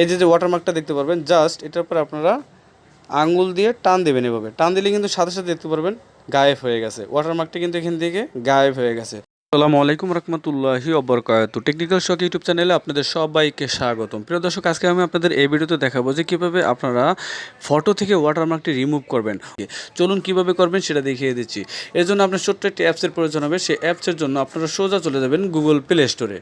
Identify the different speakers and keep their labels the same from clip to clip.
Speaker 1: এই যে ওয়াটারমার্কটা দেখতে পারবেন জাস্ট এটার পর আপনারা আঙ্গুল দিয়ে টান দেবেন এভাবে। টান দিলে কিন্তু সাথে সাথে দেখতে পারবেন গায়েব হয়ে গেছে। ওয়াটারমার্কটা কিন্তু এখান থেকে গায়েব হয়ে গেছে। আসসালামু আলাইকুম রহমতুল্লাহি অবরকাত টেকনিক্যাল শখ ইউটিউব চ্যানেলে আপনাদের সবাইকে স্বাগতম। প্রিয় দর্শক, আজকে আমি আপনাদের এই ভিডিওতে দেখাবো যে কীভাবে আপনারা ফটো থেকে ওয়াটারমার্কটি রিমুভ করবেন। চলুন কীভাবে করবেন সেটা দেখিয়ে দিচ্ছি। এর জন্য আপনার ছোট্ট একটি অ্যাপসের প্রয়োজন হবে। সেই অ্যাপসের জন্য আপনারা সোজা চলে যাবেন গুগল প্লে স্টোরে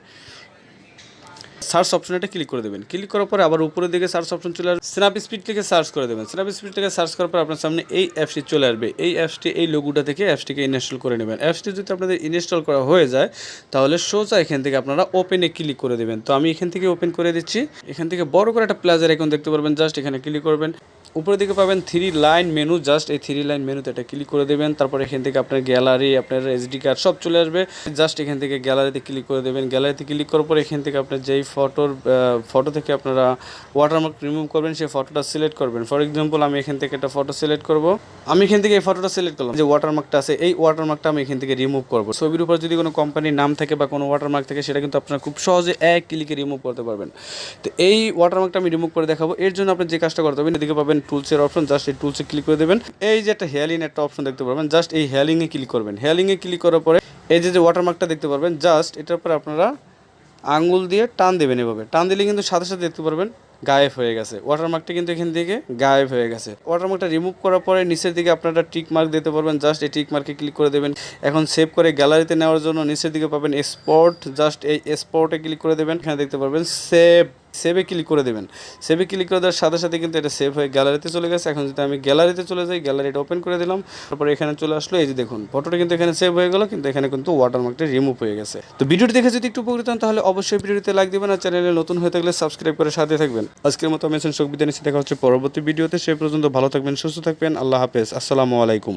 Speaker 1: সার্চ অপশন এটা ক্লিক করে দেবেন। ক্লিক করার পরে আবার উপরের দিকে সার্চ অপশন চলে আসবে। স্ন্যাপ স্পিড থেকে সার্চ করে দেবেন। স্ন্যাপ স্পিড থেকে সার্চ করার পর আপনার সামনে এই অ্যাপসটি চলে আসবে। এই অ্যাপসটি, এই লোগোটা থেকে অ্যাপসটিকে ইনস্টল করে নেবেন। অ্যাপসটি যদি আপনাদের ইনস্টল করা হয়ে যায়, তাহলে সোজা এখান থেকে আপনারা ওপেনে ক্লিক করে দেবেন। তো আমি এখান থেকে ওপেন করে দিচ্ছি। এখান থেকে বড় করে একটা প্লাজার এখন দেখতে পারবেন। জাস্ট এখানে ক্লিক করবেন। উপরের দিকে পাবেন থ্রি লাইন মেনু জাস্ট এই থ্রি লাইন মেনুতে এটা ক্লিক করে দেবেন। তারপর এখান থেকে আপনার গ্যালারি আপনার এসডি কার্ড সব চলে আসবে। জাস্ট এখান থেকে গ্যালারিতে ক্লিক করে দেবেন। গ্যালারিতে ক্লিক করার পর এখান থেকে আপনার যেই ফটোর ফটো থেকে আপনারা ওয়াটারমার্ক রিমুভ করবেন, সেই ফটোটা সিলেক্ট করবেন। ফর এক্সাম্পল আমি এখান থেকে একটা ফটো সিলেক্ট করব। আমি এখান থেকে এই ফটোটা সিলেক্ট করলাম। যে ওয়াটারমার্কটা আছে, এই ওয়াটারমার্কটা আমি এখান থেকে রিমুভ করব। ছবির উপর যদি কোনো কোম্পানির নাম থাকে বা কোনো ওয়াটারমার্ক থাকে, সেটা কিন্তু আপনারা খুব সহজে এক ক্লিকে রিমুভ করতে পারবেন। তো এই ওয়াটারমার্কটা আমি রিমুভ করে দেখাবো। এর জন্য আপনি যে কাজটা করতে হবে, এদিকে পাবেন টুলসের অপশন জাস্ট এই টুলসে ক্লিক করে দেবেন। এই যে একটা হেয়ালিং একটা অপশন দেখতে পারবেন জাস্ট এই হেয়ালিংয়ে ক্লিক করবেন। হেয়ালিংয়ে ক্লিক করার পরে এই যে যে ওয়াটারমার্কটা দেখতে পারবেন জাস্ট এটার পরে আপনারা আঙ্গুল দিয়ে টান দেবেন এভাবে। টান দিলে কিন্তু সাথে সাথে দেখতে পারবেন গায়েব হয়ে গেছে। ওয়াটারমার্কটা কিন্তু এখান থেকে গায়েব হয়ে গেছে। ওয়াটারমার্কটা রিমুভ করার পরে নিচের দিকে আপনারা টিক মার্ক দিতে পারবেন জাস্ট এই টিক মার্কে ক্লিক করে দেবেন। এখন সেভ করে গ্যালারিতে নেওয়ার জন্য নিচের দিকে পাবেন স্পট জাস্ট এই স্পটে ক্লিক করে দেবেন। এখানে দেখতে পারবেন সেভ সেভে ক্লিক করে দেবেন। সেভে ক্লিক করে দেওয়ার সাথে সাথে কিন্তু এটা সেভ হয়ে গ্যালারিতে চলে গেছে। এখন যদি আমি গ্যালারিতে চলে যাই গ্যালারিটা ওপেন করে দিলাম। তারপরে এখানে চলে আসলো, এই যে দেখুন ফটোটা কিন্তু এখানে সেভ হয়ে গেল, কিন্তু এখানে কিন্তু ওয়াটারমার্কটা রিমুভ হয়ে গেছে। তো ভিডিওটি দেখে যদি একটু উপকৃত হন, তাহলে অবশ্যই ভিডিওতে লাইক দিবেন আর চ্যানেলে নতুন হয়ে থাকলে সাবস্ক্রাইব করে সাথে থাকবেন। আজকের মতো আমি বিদায় নিচ্ছি, দেখা হচ্ছে পরবর্তী ভিডিওতে সে পর্যন্ত ভালো থাকবেন, সুস্থ থাকবেন। আল্লাহ হাফেজ। আসসালামু আলাইকুম।